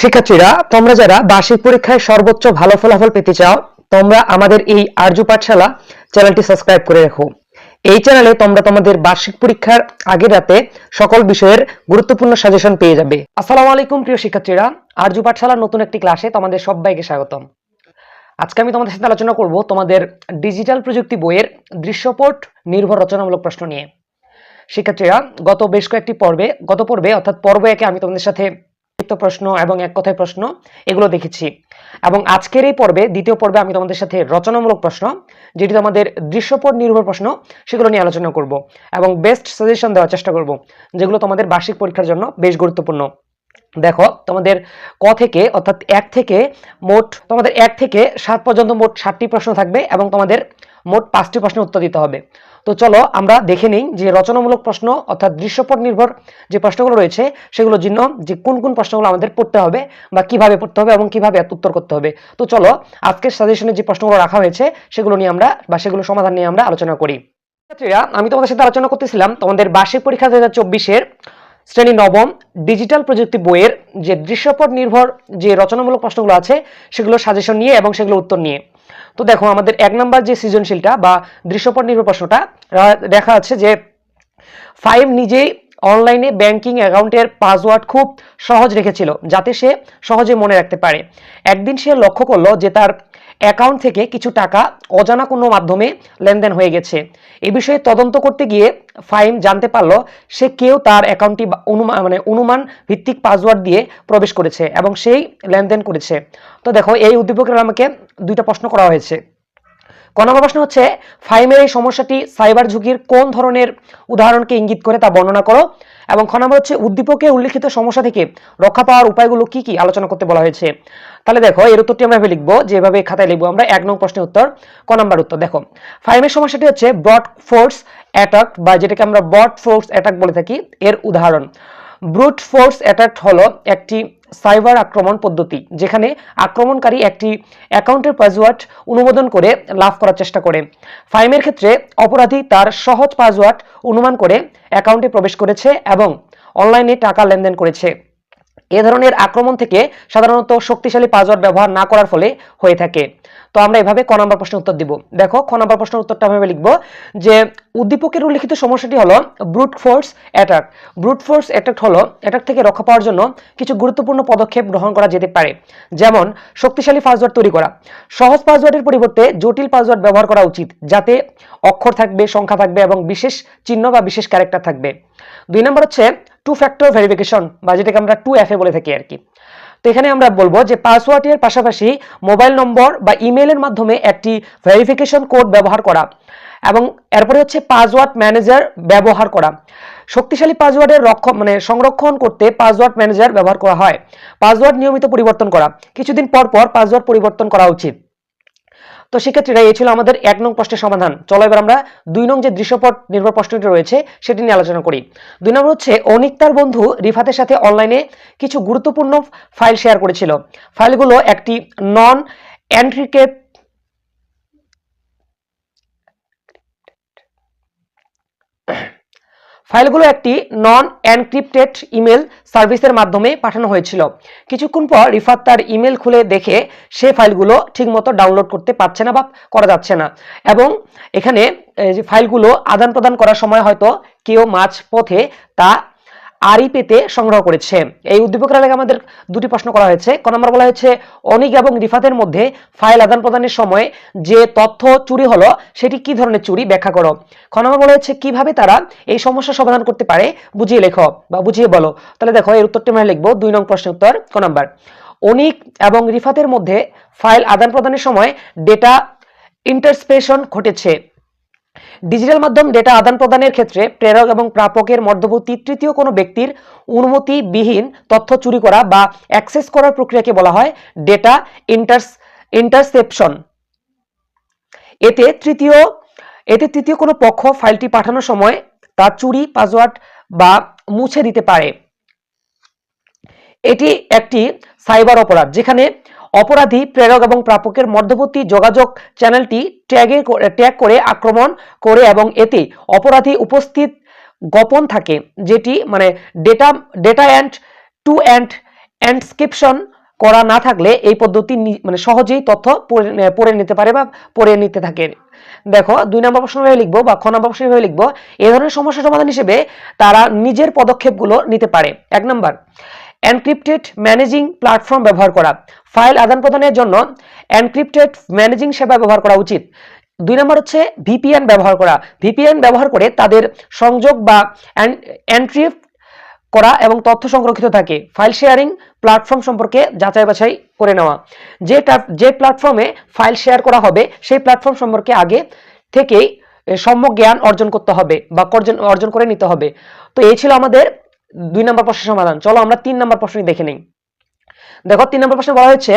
শিক্ষার্থীরা, তোমরা যারা বার্ষিক পরীক্ষায় সর্বোচ্চ ভালো ফলাফল পেতে চাও, তোমরা আমাদের এই আর্য পাঠশালা চ্যানেলটি সাবস্ক্রাইব করে রাখো। এই চ্যানেলে তোমরা তোমাদের বার্ষিক পরীক্ষার আগের রাতে সকল বিষয়ের গুরুত্বপূর্ণ সাজেশন পেয়ে যাবে। আসসালামু আলাইকুম, প্রিয় শিক্ষার্থীরা। আর্য পাঠশালার নতুন একটি ক্লাসে তোমাদের সবাইকে স্বাগতম। আজকে আমি তোমাদের সাথে আলোচনা করব তোমাদের ডিজিটাল প্রযুক্তি বইয়ের দৃশ্যপট নির্ভর রচনামূলক প্রশ্ন নিয়ে। শিক্ষার্থীরা, গত বেশ কয়েকটি পর্বে, গত পর্বে অর্থাৎ পর্ব একে আমি তোমাদের সাথে সংক্ষিপ্ত প্রশ্ন এবং এক কথায় প্রশ্ন, এগুলো দেখেছি। এবং আজকের এই পর্বে, দ্বিতীয় পর্বে আমি তোমাদের সাথে রচনামূলক প্রশ্ন, যেটি তোমাদের দৃশ্যপট নির্ভর প্রশ্ন, সেগুলো নিয়ে আলোচনা করব এবং বেস্ট সাজেশন দেওয়ার চেষ্টা করব, যেগুলো তোমাদের বার্ষিক পরীক্ষার জন্য বেশ গুরুত্বপূর্ণ। দেখো, তোমাদের ক থেকে, অর্থাৎ এক থেকে মোট, তোমাদের এক থেকে সাত পর্যন্ত মোট ষাটটি প্রশ্ন থাকবে এবং তোমাদের মোট পাঁচটি প্রশ্নের উত্তর দিতে হবে। তো চলো আমরা দেখে নিই যে রচনামূলক প্রশ্ন অর্থাৎ দৃশ্যপট নির্ভর যে প্রশ্নগুলো রয়েছে সেগুলোর জন্য যে কোন কোন প্রশ্নগুলো আমাদের পড়তে হবে বা কীভাবে পড়তে হবে এবং কীভাবে উত্তর করতে হবে। তো চলো আজকের সাজেশনে যে প্রশ্নগুলো রাখা হয়েছে সেগুলো নিয়ে আমরা বা সেগুলো সমাধান নিয়ে আমরা আলোচনা করি। শিক্ষার্থীরা, আমি তোমাদের সাথে আলোচনা করতেছিলাম তোমাদের বার্ষিক পরীক্ষা দু হাজার চব্বিশের শ্রেণি নবম ডিজিটাল প্রযুক্তি বইয়ের যে দৃশ্যপট নির্ভর যে রচনামূলক প্রশ্নগুলো আছে সেগুলো সাজেশন নিয়ে এবং সেগুলো উত্তর নিয়ে। তো দেখো, আমাদের এক নম্বর যে সৃজনশীলটা বা দৃশ্যপট নির্ভর প্রশ্নটা দেখা যাচ্ছে যে ফাইভ নিজেই অনলাইনে ব্যাংকিং অ্যাকাউন্টের পাসওয়ার্ড খুব সহজ রেখেছিল, যাতে সে সহজে মনে রাখতে পারে। একদিন সে লক্ষ্য করল যে তার অ্যাকাউন্ট থেকে কিছু টাকা অজানা কোনো মাধ্যমে লেনদেন হয়ে গেছে। এ বিষয়ে তদন্ত করতে গিয়ে ফাইম জানতে পারল সে কেউ তার অ্যাকাউন্টটি অনুমান মানে অনুমান ভিত্তিক পাসওয়ার্ড দিয়ে প্রবেশ করেছে এবং সেই লেনদেন করেছে। তো দেখো, এই উদ্দীপকের আমাকে দুইটা প্রশ্ন করা হয়েছে। ক প্রশ্ন হচ্ছে ফাইমের এই সমস্যাটি সাইবার ঝুঁকির কোন ধরনের উদাহরণকে ইঙ্গিত করে তা বর্ণনা করো। এবং খ নম্বর হচ্ছে, উদ্দীপকে উল্লিখিত সমস্যা থেকে রক্ষা পাওয়ার উপায়গুলো কি কি আলোচনা করতে বলা হয়েছে। তাহলে দেখো, এর উত্তরটি আমরা লিখব যেভাবে খাতায় লিখব আমরা, এক নং প্রশ্নের উত্তর, ক নম্বর উত্তর। দেখো, ফাইমের সমস্যাটি হচ্ছে ব্রড ফোর্স অ্যাটাক বা যেটাকে আমরা ব্রড ফোর্স অ্যাটাক বলে থাকি, এর উদাহরণ। ব্রুট ফোর্স অ্যাটাক হলো একটি সাইবার আক্রমণ পদ্ধতি, যেখানে আক্রমণকারী একটি অ্যাকাউন্টের পাসওয়ার্ড অনুমোদন করে লাভ করার চেষ্টা করে। ফাইমের ক্ষেত্রে অপরাধী তার সহজ পাসওয়ার্ড অনুমান করে অ্যাকাউন্টে প্রবেশ করেছে এবং অনলাইনে টাকা লেনদেন করেছে। এ ধরনের আক্রমণ থেকে সাধারণত শক্তিশালী পাসওয়ার্ড ব্যবহার না করার ফলে হয়ে থাকে। তো আমরা এভাবে ক নম্বর প্রশ্নের উত্তর দিব। দেখো, খ নম্বর প্রশ্নের উত্তরটা আমি লিখব যে, উদ্দীপকের উল্লিখিত সমস্যাটি হলো brute force attack brute force attack হলো অ্যাটাক থেকে রক্ষা পাওয়ার জন্য কিছু গুরুত্বপূর্ণ পদক্ষেপ গ্রহণ করা যেতে পারে। যেমন, শক্তিশালী পাসওয়ার্ড তৈরি করা। সহজ পাসওয়ার্ডের পরিবর্তে জটিল পাসওয়ার্ড ব্যবহার করা উচিত, যাতে অক্ষর থাকবে, সংখ্যা থাকবে এবং বিশেষ চিহ্ন বা বিশেষ ক্যারেক্টার থাকবে। দুই নম্বর হচ্ছে টু ফ্যাক্টর ভেরিফিকেশন বা যেটাকে আমরা টু এফ এ বলে থাকি আর কি। তো এখানে আমরা বলব যে পাসওয়ার্ডের পাশাপাশি মোবাইল নম্বর বা ইমেলের মাধ্যমে একটি ভেরিফিকেশন কোড ব্যবহার করা এবং এরপরে হচ্ছে পাসওয়ার্ড ম্যানেজার ব্যবহার করা। শক্তিশালী পাসওয়ার্ডের রক্ষণ মানে সংরক্ষণ করতে পাসওয়ার্ড ম্যানেজার ব্যবহার করা হয়। পাসওয়ার্ড নিয়মিত পরিবর্তন করা। কিছুদিন পর পর পাসওয়ার্ড পরিবর্তন করা উচিত। তো শিক্ষার্থীরা এই ছিল আমাদের এক নং প্রশ্নের সমাধান। চলো এবার আমরা দুই নং যে দৃশ্যপট নির্ভর প্রশ্নটি রয়েছে, সেটি নিয়ে আলোচনা করি। দুই নম্বর হচ্ছে, অনিক তার বন্ধু রিফাতের সাথে অনলাইনে কিছু গুরুত্বপূর্ণ ফাইল শেয়ার করেছিল। ফাইলগুলো একটি নন এন্ট্রিকেট ফাইলগুলো একটি নন এনক্রিপ্টেড ইমেল সার্ভিসের মাধ্যমে পাঠানো হয়েছিল। কিছুক্ষণ পর রিফাত তার ইমেল খুলে দেখে সে ফাইলগুলো ঠিকমতো ডাউনলোড করতে পারছে না বা করা যাচ্ছে না। এবং এখানে ফাইলগুলো আদান প্রদান করার সময় হয়তো কেউ মাঝ পথে তা আরই পেতে সংগ্রহ করেছে। এই উদ্দীপকের আগে আমাদের দুটি প্রশ্ন করা হয়েছে। ক নম্বর বলা হয়েছে, অনিক এবং রিফাতের মধ্যে ফাইল আদান প্রদানের সময় যে তথ্য চুরি হলো, সেটি কি ধরনের চুরি? ব্যাখ্যা করো। খ নম্বর বলা হয়েছে, কীভাবে তারা এই সমস্যা সমাধান করতে পারে? বুঝিয়ে লেখো বা বুঝিয়ে বলো। তাহলে দেখো, এর উত্তরটি আমরা লিখব দুই নং প্রশ্নের উত্তর, ক নম্বর। অনিক এবং রিফাতের মধ্যে ফাইল আদান প্রদানের সময় ডেটা ইন্টারস্পেশন ঘটেছে। ডিজিটাল মাধ্যম ডেটা আদান প্রদানের ক্ষেত্রে প্রেরক এবং প্রাপকের মধ্যবর্তী তৃতীয় কোনো ব্যক্তির অনুমতিবিহীন তথ্য চুরি করা বা অ্যাক্সেস করার প্রক্রিয়াকে বলা হয় ডেটা ইন্টারস, ইন্টারসেপশন। এতে তৃতীয় এতে তৃতীয় কোনো পক্ষ ফাইলটি পাঠানোর সময় তা চুরি, পাসওয়ার্ড বা মুছে দিতে পারে। এটি একটি সাইবার অপরাধ, যেখানে অপরাধী, প্রেরক এবং প্রাপকের মধ্যবর্তী যোগাযোগ চ্যানেলটি ট্যাগে ট্যাগ করে আক্রমণ করে এবং এতে অপরাধী উপস্থিত গোপন থাকে, যেটি মানে data data end, to end encryption করা না থাকলে এই পদ্ধতি মানে সহজেই তথ্য পড়ে নিতে পারে বা পড়ে নিতে থাকে। দেখো, দুই নম্বর প্রশ্ন ভাবে লিখব বা খ নম্বর প্রশ্ন ভাবে লিখব এই ধরনের সমস্যা সমাধান হিসেবে তারা নিজের পদক্ষেপগুলো নিতে পারে। এক নম্বর এনক্রিপ্টেড ম্যানেজিং প্ল্যাটফর্ম ব্যবহার করা। ফাইল আদান প্রদানের জন্য এনক্রিপ্টেড ম্যানেজিং সেবা ব্যবহার করা উচিত। দুই নম্বর হচ্ছে ভিপিএন ব্যবহার করা। ভিপিএন ব্যবহার করে তাদের সংযোগ বা এনক্রিপ্ট করা এবং তথ্য সংরক্ষিত থাকে। ফাইল শেয়ারিং প্ল্যাটফর্ম সম্পর্কে যাচাই বাছাই করে নেওয়া। যে যে প্ল্যাটফর্মে ফাইল শেয়ার করা হবে, সেই প্ল্যাটফর্ম সম্পর্কে আগে থেকেই সম্যক জ্ঞান অর্জন করতে হবে বা অর্জন করে নিতে হবে। তো এই ছিল আমাদের দুই নম্বর প্রশ্নের সমাধান। চলো আমরা তিন নম্বর প্রশ্ন দেখে নিই। দেখো, তিন নম্বর প্রশ্নে বলা হয়েছে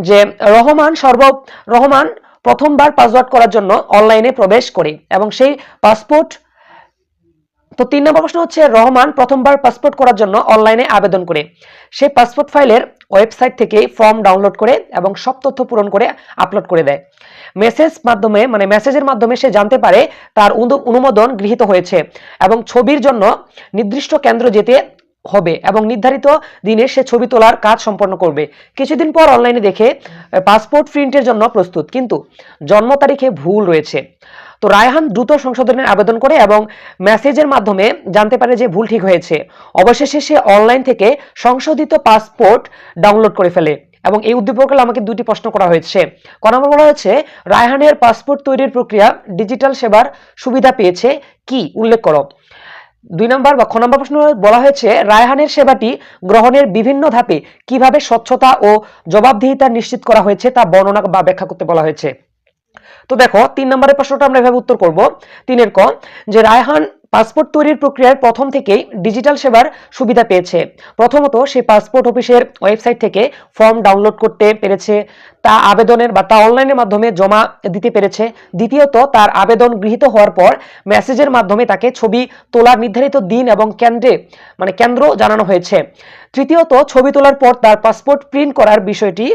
যে, রহমান সর্ব, রহমান প্রথমবার পাসওয়ার্ড করার জন্য অনলাইনে প্রবেশ করে এবং সেই পাসপোর্ট তো তিন নম্বর প্রশ্ন হচ্ছে, রহমান প্রথমবার পাসপোর্ট করার জন্য অনলাইনে আবেদন করে। সেই পাসপোর্ট ফাইলের ওয়েবসাইট থেকে ফর্ম ডাউনলোড করে এবং সব তথ্য পূরণ করে আপলোড করে দেয়। মেসেজ মাধ্যমে মানে মেসেজের মাধ্যমে সে জানতে পারে তার অনু- অনুমোদন গৃহীত হয়েছে এবং ছবির জন্য নির্দিষ্ট কেন্দ্র যেতে হবে এবং নির্ধারিত দিনে সে ছবি তোলার কাজ সম্পন্ন করবে। কিছুদিন পর অনলাইনে দেখে পাসপোর্ট প্রিন্টের জন্য প্রস্তুত। কিন্তু জন্ম তারিখে ভুল রয়েছে। তো রায়হান দ্রুত সংশোধনের আবেদন করে এবং মেসেজের মাধ্যমে জানতে পারে যে ভুল ঠিক হয়েছে। অবশেষে সে অনলাইন থেকে সংশোধিত পাসপোর্ট ডাউনলোড করে ফেলে এবং এই উদ্দীপকগুলো আমাকে দুটি প্রশ্ন করা হয়েছে। ক নম্বর বলা হয়েছে, রায়হানের পাসপোর্ট তৈরির প্রক্রিয়া ডিজিটাল সেবার সুবিধা পেয়েছে কি? উল্লেখ করো। দুই নম্বর বা খ নম্বর প্রশ্ন বলা হয়েছে, রায়হানের সেবাটি গ্রহণের বিভিন্ন ধাপে কীভাবে স্বচ্ছতা ও জবাবদিহিতা নিশ্চিত করা হয়েছে তা বর্ণনা বা ব্যাখ্যা করতে বলা হয়েছে। তো দেখো, তিন নম্বরের প্রশ্নটা আমরা এভাবে উত্তর করব। তিনের ক, যে রায়হান পাসপোর্ট তৈরির প্রক্রিয়ার প্রথম থেকেই ডিজিটাল সেবার সুবিধা পেয়েছে। প্রথমত সে পাসপোর্ট অফিসের ওয়েবসাইট থেকে ফর্ম ডাউনলোড করতে পেরেছে, তা আবেদনের বা তা অনলাইনের মাধ্যমে জমা দিতে পেরেছে। দ্বিতীয়ত, তার আবেদন গৃহীত হওয়ার পর মেসেজের মাধ্যমে তাকে ছবি তোলার নির্ধারিত দিন এবং কেন্দ্রে মানে কেন্দ্র জানানো হয়েছে। তৃতীয়ত, ছবি তোলার পর তার পাসপোর্ট প্রিন্ট করার বিষয়টি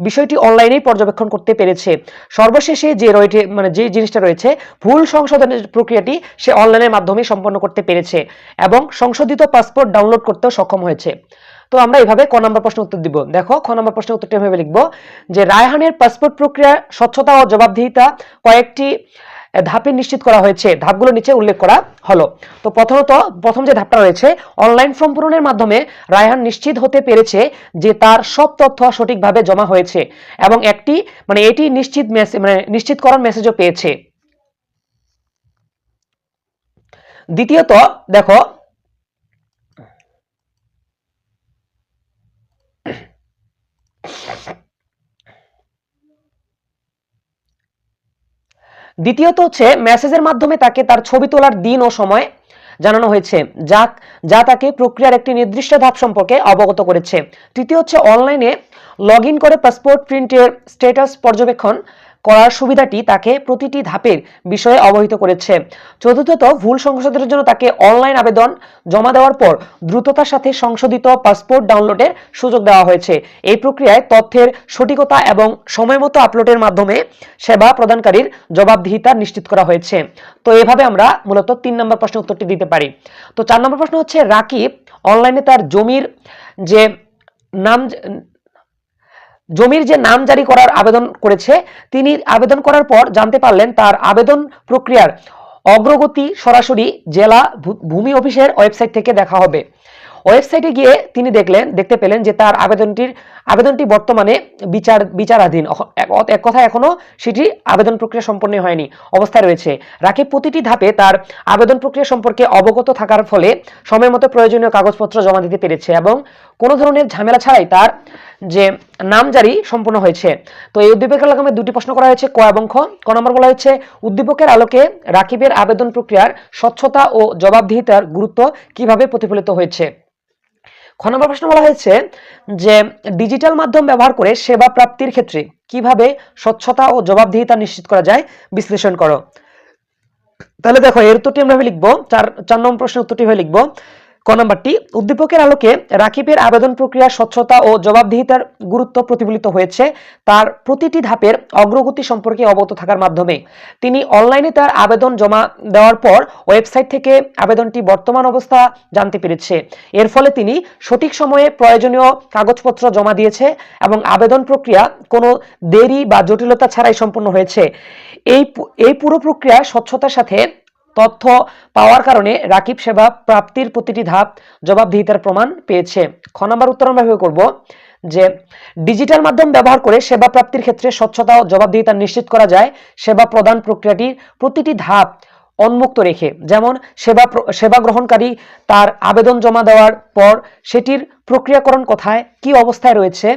বিষয়টি অনলাইনেই পর্যবেক্ষণ করতে পেরেছে। সর্বশেষে যে রয়েছে মানে যে জিনিসটা রয়েছে, ভুল সংশোধনের প্রক্রিয়াটি সে অনলাইনের মাধ্যমে সম্পন্ন করতে পেরেছে এবং সংশোধিত পাসপোর্ট ডাউনলোড করতেও সক্ষম হয়েছে। তো আমরা এভাবে ক নম্বর প্রশ্ন উত্তর দিব। দেখো, খ নম্বর প্রশ্ন উত্তরটা এভাবে লিখব যে, রায়হানের পাসপোর্ট প্রক্রিয়া, স্বচ্ছতা ও জবাবদিহিতা কয়েকটি ধাপে নিশ্চিত করা হয়েছে। ধাপগুলো নিচে উল্লেখ করা হলো। তো প্রথমত, প্রথম যে ধাপটা রয়েছে, অনলাইন ফর্ম পূরণের মাধ্যমে রায়হান নিশ্চিত হতে পেরেছে যে তার সব তথ্য সঠিকভাবে জমা হয়েছে এবং একটি মানে এটি নিশ্চিত মেসেজ মানে নিশ্চিতকরণ মেসেজও পেয়েছে। দ্বিতীয়ত, দেখো দ্বিতীয়ত হচ্ছে মেসেজের মাধ্যমে তাকে তার ছবি তোলার দিন ও সময় জানানো হয়েছে, যা যা তাকে প্রক্রিয়ার একটি নির্দিষ্ট ধাপ সম্পর্কে অবগত করেছে। তৃতীয় হচ্ছে অনলাইনে লগ করে পাসপোর্ট প্রিন্টের স্টেটাস পর্যবেক্ষণ করার সুবিধাটি তাকে প্রতিটি ধাপের বিষয়ে অবহিত করেছে। চতুর্থত, ভুল সংশোধনের জন্য তাকে অনলাইন আবেদন জমা দেওয়ার পর দ্রুততার সাথে সংশোধিত পাসপোর্ট ডাউনলোডের সুযোগ দেওয়া হয়েছে। এই প্রক্রিয়ায় তথ্যের সঠিকতা এবং সময়মতো আপলোডের মাধ্যমে সেবা প্রদানকারীর জবাবদিহিতা নিশ্চিত করা হয়েছে। তো এভাবে আমরা মূলত তিন নম্বর প্রশ্নের উত্তরটি দিতে পারি। তো চার নম্বর প্রশ্ন হচ্ছে, রাকিব অনলাইনে তার জমির যে নাম জমির যে নাম জারি করার আবেদন করেছে, তিনি আবেদন করার পর জানতে পারলেন তার আবেদন প্রক্রিয়ার অগ্রগতি সরাসরি জেলা ভূমি অফিসের ওয়েবসাইট থেকে দেখা হবে। ওয়েবসাইটে গিয়ে তিনি দেখলেন, দেখতে পেলেন যে তার আবেদনটির, আবেদনটি বর্তমানে বিচার, বিচারাধীন। এক কথা এখনও সেটি আবেদন প্রক্রিয়া সম্পন্ন হয়নি, অবস্থায় রয়েছে। রাকিব প্রতিটি ধাপে তার আবেদন প্রক্রিয়া সম্পর্কে অবগত থাকার ফলে সময় মতো প্রয়োজনীয় কাগজপত্র জমা দিতে পেরেছে এবং কোনো ধরনের ঝামেলা ছাড়াই তার যে নামজারি সম্পূর্ণ হয়েছে। তো এই উদ্দীপকের আলোকে দুটি প্রশ্ন করা হয়েছে, ক এবং খ। ক নম্বর বলা হয়েছে, উদ্দীপকের আলোকে রাকিবের আবেদন প্রক্রিয়ার স্বচ্ছতা ও জবাবদিহিতার গুরুত্ব কীভাবে প্রতিফলিত হয়েছে? খ নম্বর প্রশ্ন বলা হয়েছে যে, ডিজিটাল মাধ্যম ব্যবহার করে সেবা প্রাপ্তির ক্ষেত্রে কীভাবে স্বচ্ছতা ও জবাবদিহিতা নিশ্চিত করা যায়, বিশ্লেষণ করো। তাহলে দেখো, এর উত্তরটি আমরা লিখব। চার চার নম্বর প্রশ্নের উত্তরটি হয়ে লিখব। ক নাম্বারটি, উদ্দীপকের আলোকে রাকিবের আবেদন প্রক্রিয়া স্বচ্ছতা ও জবাবদিহিতার গুরুত্ব প্রতিফলিত হয়েছে, তার প্রতিটি ধাপের অগ্রগতি সম্পর্কে অবগত থাকার মাধ্যমে। তিনি অনলাইনে তার আবেদন জমা দেওয়ার পর ওয়েবসাইট থেকে আবেদনটি বর্তমান অবস্থা জানতে পেরেছে। এর ফলে তিনি সঠিক সময়ে প্রয়োজনীয় কাগজপত্র জমা দিয়েছে এবং আবেদন প্রক্রিয়া কোনো দেরি বা জটিলতা ছাড়াই সম্পন্ন হয়েছে। এই এই পুরো প্রক্রিয়া স্বচ্ছতার সাথে তথ্য পাওয়ার কারণে রাকিব সেবা প্রাপ্তির প্রতিটি ধাপ জবাবদিহিতার প্রমাণ পেয়েছে। খ নাম্বার উত্তর আমরা করব যে, ডিজিটাল মাধ্যম ব্যবহার করে সেবা প্রাপ্তির ক্ষেত্রে স্বচ্ছতা ও জবাবদিহিতা নিশ্চিত করা যায়। সেবা প্রদান প্রক্রিয়াটির প্রতিটি ধাপ উন্মুক্ত রেখে, যেমন সেবা সেবা গ্রহণকারী তার আবেদন জমা দেওয়ার পর সেটির প্রক্রিয়াকরণ কোথায়, কি অবস্থায় রয়েছে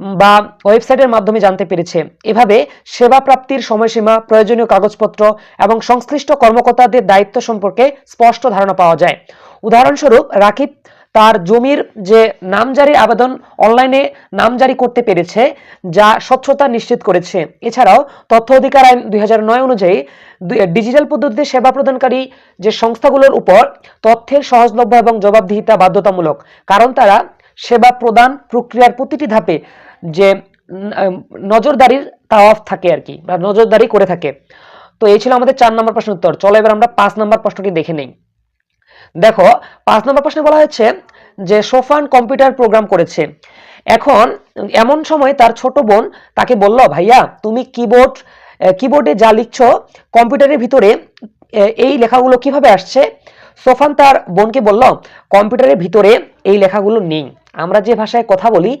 বা ওয়েবসাইটের মাধ্যমে জানতে পেরেছে। এভাবে সেবা প্রাপ্তির সময়সীমা, প্রয়োজনীয় কাগজপত্র এবং সংশ্লিষ্ট কর্মকর্তাদের দায়িত্ব সম্পর্কে স্পষ্ট ধারণা পাওয়া যায়। উদাহরণস্বরূপ, রাকিব তার জমির যে নামজারির আবেদন অনলাইনে নামজারি করতে পেরেছে, যা স্বচ্ছতা নিশ্চিত করেছে। এছাড়াও, তথ্য অধিকার আইন দুই নয় অনুযায়ী ডিজিটাল পদ্ধতিতে সেবা প্রদানকারী যে সংস্থাগুলোর উপর তথ্যের সহজলভ্য এবং জবাবদিহিতা বাধ্যতামূলক, কারণ তারা সেবা প্রদান প্রক্রিয়ার প্রতিটি ধাপে যে নজরদারির তাওয়াফ থাকে আর কি, বা নজরদারি করে থাকে। তো এই ছিল আমাদের চার নম্বর প্রশ্নের উত্তর। চলো এবার আমরা পাঁচ নম্বর প্রশ্নটি দেখে নেই। দেখো, পাঁচ নম্বর প্রশ্নে বলা হয়েছে যে, সোফান কম্পিউটার প্রোগ্রাম করেছে। এখন, এমন সময় তার ছোট বোন তাকে বলল, ভাইয়া, তুমি কিবোর্ড কিবোর্ডে যা লিখছ, কম্পিউটারের ভিতরে এই লেখাগুলো কীভাবে আসছে? সোফান তার বোনকে বলল, কম্পিউটারের ভিতরে এই লেখাগুলো নেই। আমরা যে ভাষায় কথা বলি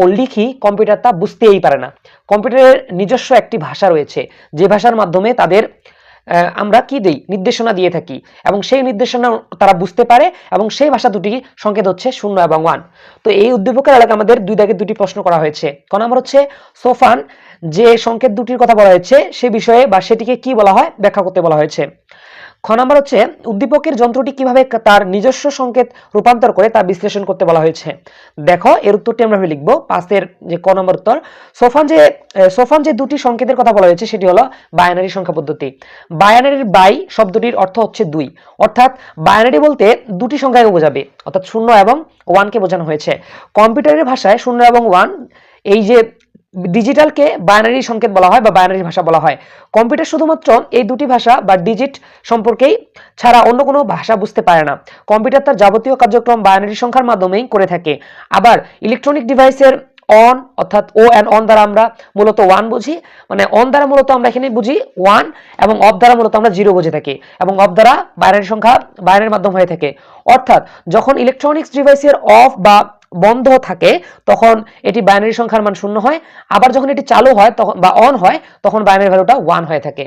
ও লিখি কম্পিউটার তা বুঝতেই পারে না। কম্পিউটারের নিজস্ব একটি ভাষা রয়েছে, যে ভাষার মাধ্যমে তাদের আমরা কি দিই? নির্দেশনা দিয়ে থাকি এবং সেই নির্দেশনা তারা বুঝতে পারে এবং সেই ভাষা দুটি সংকেত হচ্ছে শূন্য এবং ওয়ান। তো এই উদ্দীপকের এলাকা আমাদের দুই দাগে দুটি প্রশ্ন করা হয়েছে। ক নম্বর হচ্ছে, সোফান, যে সংকেত দুটির কথা বলা হয়েছে, সে বিষয়ে বা সেটিকে কি বলা হয়? ব্যাখ্যা করতে বলা হয়েছে। খ নম্বর হচ্ছে, উদ্দীপকের যন্ত্রটি কীভাবে তার নিজস্ব সংকেত রূপান্তর করে তা বিশ্লেষণ করতে বলা হয়েছে। দেখো, এর উত্তরটি আমরা লিখব। পাশের যে ক নম্বর উত্তর, সোফান যে সোফান যে দুটি সংকেতের কথা বলা হয়েছে, সেটি হলো বায়ানারি সংখ্যা পদ্ধতি। বায়ানারির বাই শব্দটির অর্থ হচ্ছে দুই। অর্থাৎ বায়ানারি বলতে দুটি সংখ্যাকে বোঝাবে, অর্থাৎ শূন্য এবং ওয়ানকে বোঝানো হয়েছে। কম্পিউটারের ভাষায় শূন্য এবং ওয়ান, এই যে ডিজিটালকে বাইনারি সংকেত বলা হয় বা বাইনারি ভাষা বলা হয়। কম্পিউটার শুধুমাত্র এই দুটি ভাষা বা ডিজিট সম্পর্কেই ছাড়া অন্য কোনো ভাষা বুঝতে পারে না। কম্পিউটার তার যাবতীয় কার্যক্রম বাইনারি সংখ্যার মাধ্যমেই করে থাকে। আবার ইলেকট্রনিক ডিভাইসের অন অর্থাৎ ও অ্যান্ড অন দ্বারা আমরা মূলত ওয়ান বুঝি মানে অন দ্বারা মূলত আমরা এখানে বুঝি ওয়ান এবং অফ দ্বারা মূলত আমরা জিরো বুঝে থাকি এবং অফ দ্বারা বাইনারি সংখ্যা বাইনারির মাধ্যম হয়ে থাকে। অর্থাৎ যখন ইলেকট্রনিক্স ডিভাইসের অফ বা বন্ধ থাকে, তখন এটি বাইনারি সংখ্যার মান শূন্য হয়। আবার যখন এটি চালু হয়, তখন বা অন হয়, তখন বাইনারি ভ্যালুটা ওয়ান হয়ে থাকে।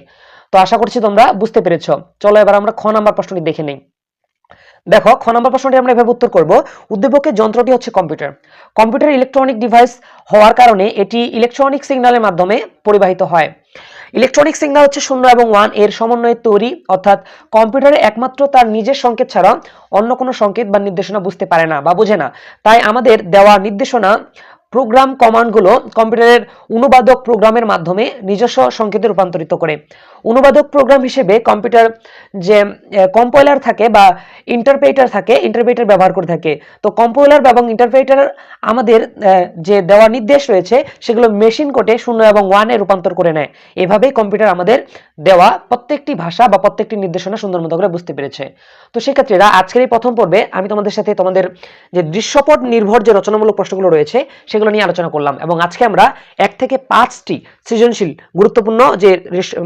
তো আশা করছি তোমরা বুঝতে পেরেছ। চলো এবার আমরা খ নাম্বার প্রশ্নটি দেখে নেই। দেখো, খ নম্বর প্রশ্নটি আমরা এভাবে উত্তর করব। উদ্দীপকের যন্ত্রটি হচ্ছে কম্পিউটার কম্পিউটার ইলেকট্রনিক ডিভাইস হওয়ার কারণে এটি ইলেকট্রনিক সিগন্যালের মাধ্যমে পরিবাহিত হয়। ইলেকট্রনিক সিগন্যাল হচ্ছে শূন্য এবং ওয়ানের সমন্বয়ে তৈরি, অর্থাৎ কম্পিউটারে একমাত্র তার নিজের সংকেত ছাড়া অন্য কোনো সংকেত বা নির্দেশনা বুঝতে পারে না বা বোঝে না। তাই আমাদের দেওয়া নির্দেশনা প্রোগ্রাম কমান্ডগুলো কম্পিউটারের অনুবাদক প্রোগ্রামের মাধ্যমে নিজস্ব সংকেতে রূপান্তরিত করে। অনুবাদক প্রোগ্রাম হিসেবে কম্পিউটার যে কম্পাইলার থাকে বা ইন্টারপ্রেটার থাকে ইন্টারপ্রেটার ব্যবহার করে থাকে। তো কম্পাইলার এবং ইন্টারপ্রেটার আমাদের যে দেওয়া নির্দেশ রয়েছে, সেগুলো মেশিন কোটে শূন্য এবং ওয়ানে রূপান্তর করে নেয়। এভাবেই কম্পিউটার আমাদের দেওয়া প্রত্যেকটি ভাষা বা প্রত্যেকটি নির্দেশনা সুন্দর মতো করে বুঝতে পেরেছে। তো সেক্ষেত্রে আজকের এই প্রথম পর্বে আমি তোমাদের সাথে তোমাদের যে দৃশ্যপট নির্ভর যে রচনামূলক প্রশ্নগুলো রয়েছে, সেগুলো নিয়ে আলোচনা করলাম এবং আজকে আমরা এক থেকে পাঁচটি সৃজনশীল গুরুত্বপূর্ণ যে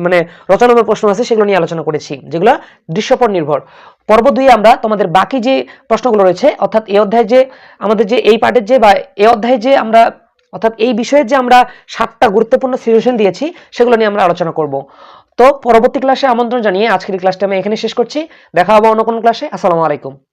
মানে রচনামূলক প্রশ্ন আছে সেগুলো নিয়ে আলোচনা করেছি, যেগুলো দৃশ্যপট নির্ভর। পর্ব দুই আমরা তোমাদের বাকি যে প্রশ্নগুলো রয়েছে, অর্থাৎ এই অধ্যায়ে যে আমাদের যে এই পার্টের যে বা এই অধ্যায়ে যে আমরা, অর্থাৎ এই বিষয়ে যে আমরা সাতটা গুরুত্বপূর্ণ সৃজনশীল দিয়েছি, সেগুলো নিয়ে আমরা আলোচনা করব। তো পরবর্তী ক্লাসে আমন্ত্রণ জানিয়ে আজকের ক্লাসটা আমি এখানে শেষ করছি। দেখা হবে অন্য কোনো ক্লাসে। আসসালামু আলাইকুম।